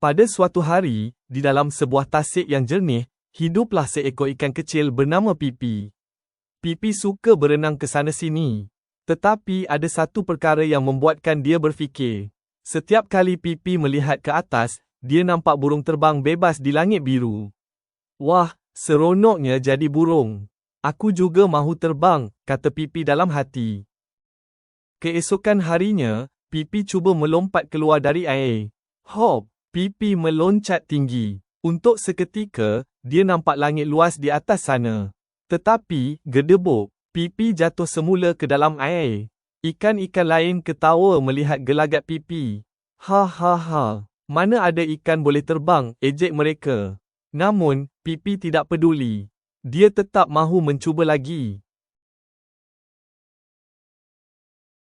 Pada suatu hari, di dalam sebuah tasik yang jernih, hiduplah seekor ikan kecil bernama Pipi. Pipi suka berenang ke sana sini. Tetapi ada satu perkara yang membuatkan dia berfikir. Setiap kali Pipi melihat ke atas, dia nampak burung terbang bebas di langit biru. Wah, seronoknya jadi burung. Aku juga mahu terbang, kata Pipi dalam hati. Keesokan harinya, Pipi cuba melompat keluar dari air. Hop, Pipi meloncat tinggi. Untuk seketika, dia nampak langit luas di atas sana. Tetapi, gedebuk, Pipi jatuh semula ke dalam air. Ikan-ikan lain ketawa melihat gelagat Pipi. Ha ha ha, mana ada ikan boleh terbang, ejek mereka. Namun, Pipi tidak peduli. Dia tetap mahu mencuba lagi.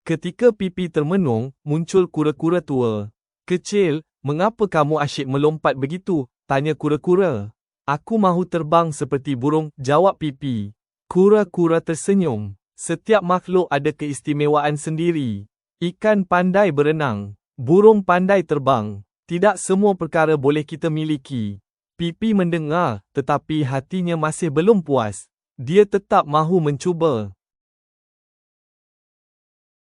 Ketika Pipi termenung, muncul kura-kura tua. Kecil, Mengapa kamu asyik melompat begitu? Tanya kura-kura. Aku mahu terbang seperti burung, jawab pipi. Kura-kura tersenyum. Setiap makhluk ada keistimewaan sendiri. Ikan pandai berenang. Burung pandai terbang. Tidak semua perkara boleh kita miliki. Pipi mendengar, tetapi hatinya masih belum puas. Dia tetap mahu mencuba.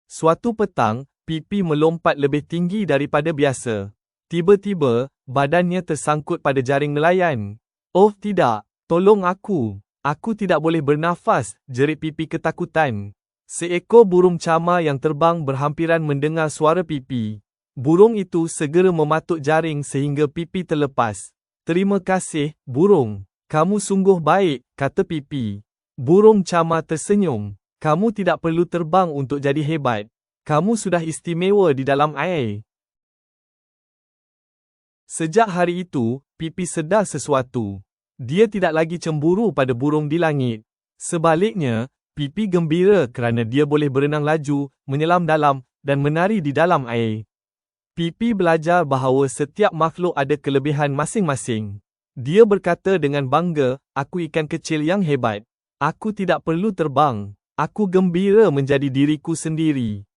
Suatu petang, Pipi melompat lebih tinggi daripada biasa. Tiba-tiba, badannya tersangkut pada jaring nelayan. Oh tidak, tolong aku. Aku tidak boleh bernafas, jerit pipi ketakutan. Seekor burung cama yang terbang berhampiran mendengar suara pipi. Burung itu segera mematuk jaring sehingga pipi terlepas. Terima kasih, burung. Kamu sungguh baik, kata pipi. Burung cama tersenyum. Kamu tidak perlu terbang untuk jadi hebat. Kamu sudah istimewa di dalam air. Sejak hari itu, Pipi sedar sesuatu. Dia tidak lagi cemburu pada burung di langit. Sebaliknya, Pipi gembira kerana dia boleh berenang laju, menyelam dalam, dan menari di dalam air. Pipi belajar bahawa setiap makhluk ada kelebihan masing-masing. Dia berkata dengan bangga, aku ikan kecil yang hebat. Aku tidak perlu terbang. Aku gembira menjadi diriku sendiri.